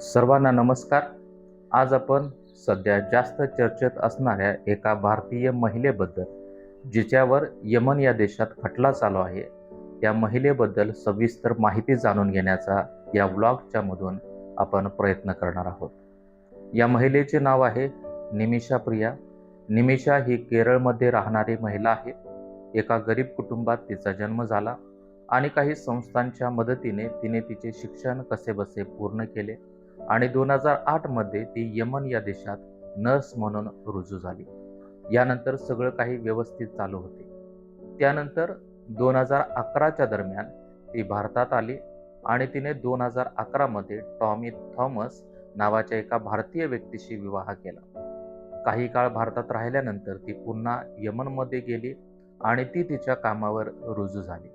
सर्वांना नमस्कार. आज आपण सध्या जास्त चर्चेत असणाऱ्या एका भारतीय महिलेबद्दल जिच्यावर यमन या देशात खटला चालू आहे त्या महिलेबद्दल सविस्तर माहिती जाणून घेण्याचा या व्लॉगच्या मधून आपण प्रयत्न करणार आहोत. या महिलेचे नाव आहे निमिषा प्रिया. निमिषा ही केरळमध्ये राहणारी महिला आहे. एका गरीब कुटुंबात तिचा जन्म झाला आणि काही संस्थांच्या मदतीने तिने तिचे शिक्षण कसेबसे पूर्ण केले. आणि दोन हजार आठमध्ये ती यमन या देशात नर्स म्हणून रुजू झाली. यानंतर सगळं काही व्यवस्थित चालू होते. त्यानंतर दोन हजार अकराच्या दरम्यान ती भारतात आली आणि तिने दोन हजार अकरामध्ये टॉमी थॉमस नावाच्या एका भारतीय व्यक्तीशी विवाह केला. काही काळ भारतात राहिल्यानंतर ती पुन्हा यमनमध्ये गेली आणि ती तिच्या कामावर रुजू झाली.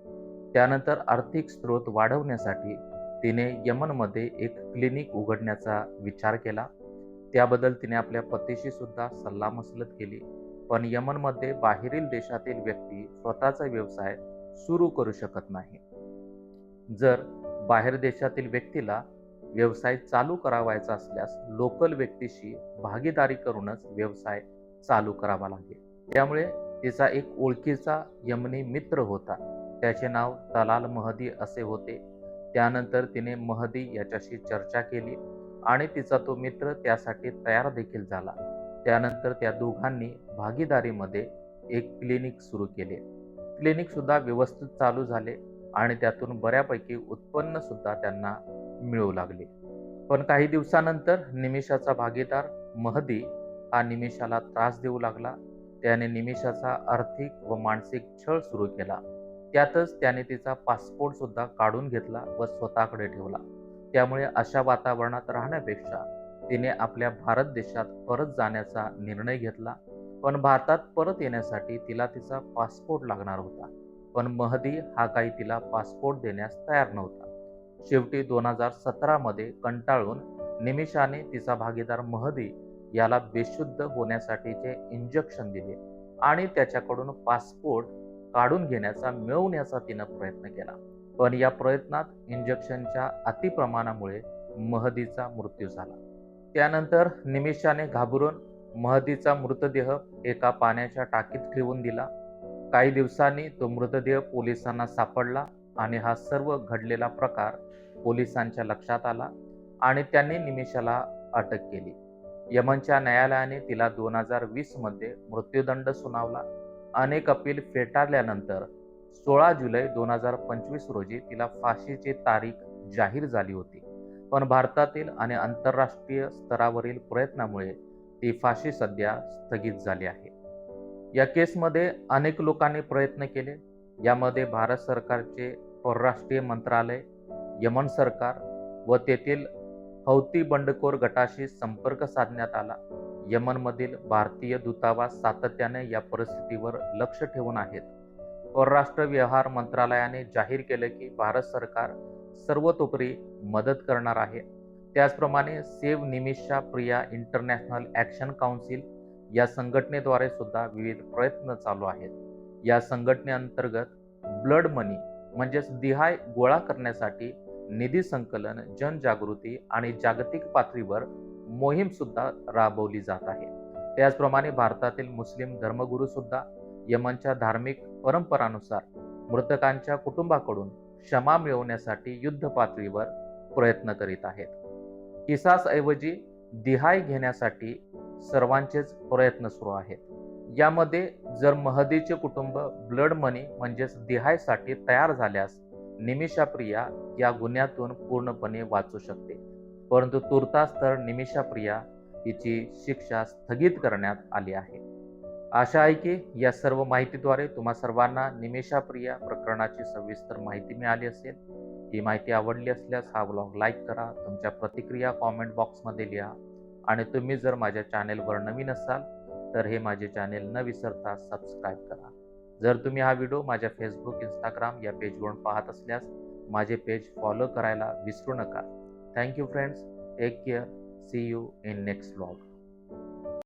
त्यानंतर आर्थिक स्रोत वाढवण्यासाठी तिने यमनमध्ये एक क्लिनिक उघडण्याचा विचार केला. त्याबद्दल तिने आपल्या पतीशी सुद्धा सल्लामसलत केली. पण यमनमध्ये बाहेरील देशातील व्यक्ती स्वतःचा व्यवसाय सुरू करू शकत नाही. जर बाहेर देशातील व्यक्तीला व्यवसाय चालू करावायचा असल्यास लोकल व्यक्तीशी भागीदारी करूनच व्यवसाय चालू करावा लागेल. त्यामुळे तिचा एक ओळखीचा यमनी मित्र होता. त्याचे नाव तलाल महदी असे होते. त्यानंतर तिने महदी याच्याशी चर्चा केली आणि तिचा तो मित्र त्यासाठी तयार देखील झाला. त्यानंतर त्या दोघांनी भागीदारीमध्ये एक क्लिनिक सुरू केले. क्लिनिक सुद्धा व्यवस्थित चालू झाले आणि त्यातून बऱ्यापैकी उत्पन्न सुद्धा त्यांना मिळू लागले. पण काही दिवसानंतर निमिषाचा भागीदार महदी हा निमिषाला त्रास देऊ लागला. त्याने निमिषाचा आर्थिक व मानसिक छळ सुरू केला. त्यातच त्याने तिचा पासपोर्ट सुद्धा काढून घेतला व स्वतःकडे ठेवला. त्यामुळे अशा वातावरणात राहण्यापेक्षा तिने आपल्या भारत देशात परत जाण्याचा निर्णय घेतला. पण भारतात परत येण्यासाठी तिला तिचा पासपोर्ट लागणार होता. पण महदी हा काही तिला पासपोर्ट देण्यास तयार नव्हता. शेवटी दोन हजार सतरामध्ये कंटाळून निमिषाने तिचा भागीदार महदी याला बेशुद्ध होण्यासाठीचे इंजेक्शन दिले आणि त्याच्याकडून पासपोर्ट काढून घेण्याचा मिळवण्याचा तिनं प्रयत्न केला. पण या प्रयत्नात इंजेक्शनच्या अतिप्रमाणामुळे महदीचा मृत्यू झाला. त्यानंतर निमिषाने घाबरून महदीचा मृतदेह एका पाण्याच्या टाकीत ठेवून दिला. काही दिवसांनी तो मृतदेह पोलिसांना सापडला आणि हा सर्व घडलेला प्रकार पोलिसांच्या लक्षात आला आणि त्यांनी निमिषाला अटक केली. यमनच्या न्यायालयाने तिला दोन हजार वीसमध्ये मृत्यूदंड सुनावला. अनेक अपील फेटाळल्यानंतर सोळा जुलै दोन हजार पंचवीस रोजी तिला फाशीची तारीख जाहीर झाली होती. पण भारतातील आणि आंतरराष्ट्रीय स्तरावरील प्रयत्नामुळे ती फाशी सध्या स्थगित झाली आहे. या केसमध्ये अनेक लोकांनी प्रयत्न केले. यामध्ये भारत सरकारचे परराष्ट्रीय मंत्रालय यमन सरकार व तेथील हौती बंडखोर गटाशी संपर्क साधण्यात आला. यमनमधील भारतीय दूतावास सातत्याने या परिस्थितीवर लक्ष ठेवून आहेत. परराष्ट्र व्यवहार मंत्रालयाने जाहीर केले की भारत सरकार सर्वतोपरी मदत करणार आहे. त्याचप्रमाणे save Nimisha Priya international action council या संघटनेद्वारे सुद्धा विविध प्रयत्न चालू आहेत. या संघटनेअंतर्गत ब्लड मनी म्हणजेच दिहाय गोळा करण्यासाठी निधी संकलन जनजागृती आणि जागतिक पातळीवर मोहीम सुद्धा राबवली जात आहे. त्याचप्रमाणे भारतातील मुस्लिम धर्मगुरू सुद्धा यमनच्या धार्मिक परंपरानुसार मृतकांच्या कुटुंबाकडून क्षमा मिळवण्यासाठी युद्ध पातळीवर प्रयत्न करीत आहेत. किसासऐवजी दिहाय घेण्यासाठी सर्वांचेच प्रयत्न सुरू आहेत. यामध्ये जर महदीचे कुटुंब ब्लड मनी म्हणजेच दिहायसाठी तयार झाल्यास निमिषा प्रिया या गुन्ह्यातून पूर्णपणे वाचू शकते. परंतु तुर्तास तर निमिषा प्रिया हिची शिक्षा स्थगित करण्यात आली आहे. आशा आहे की या सर्व माहितीद्वारे तुम्हा सर्वांना निमिषा प्रिया प्रकरणाची सविस्तर माहिती मिळाली असेल. ही माहिती आवडली असल्यास हा ब्लॉग लाईक करा तुमच्या प्रतिक्रिया कॉमेंट बॉक्समध्ये लिहा आणि तुम्ही जर माझ्या चॅनेलवर नवीन असाल तर हे माझे चॅनेल न विसरता सबस्क्राईब करा. जर तुम्ही हा व्हिडिओ माझ्या फेसबुक इंस्टाग्राम या पेजवरून पाहत असल्यास माझे पेज फॉलो करायला विसरू नका. Thank you friends take care see you in next blog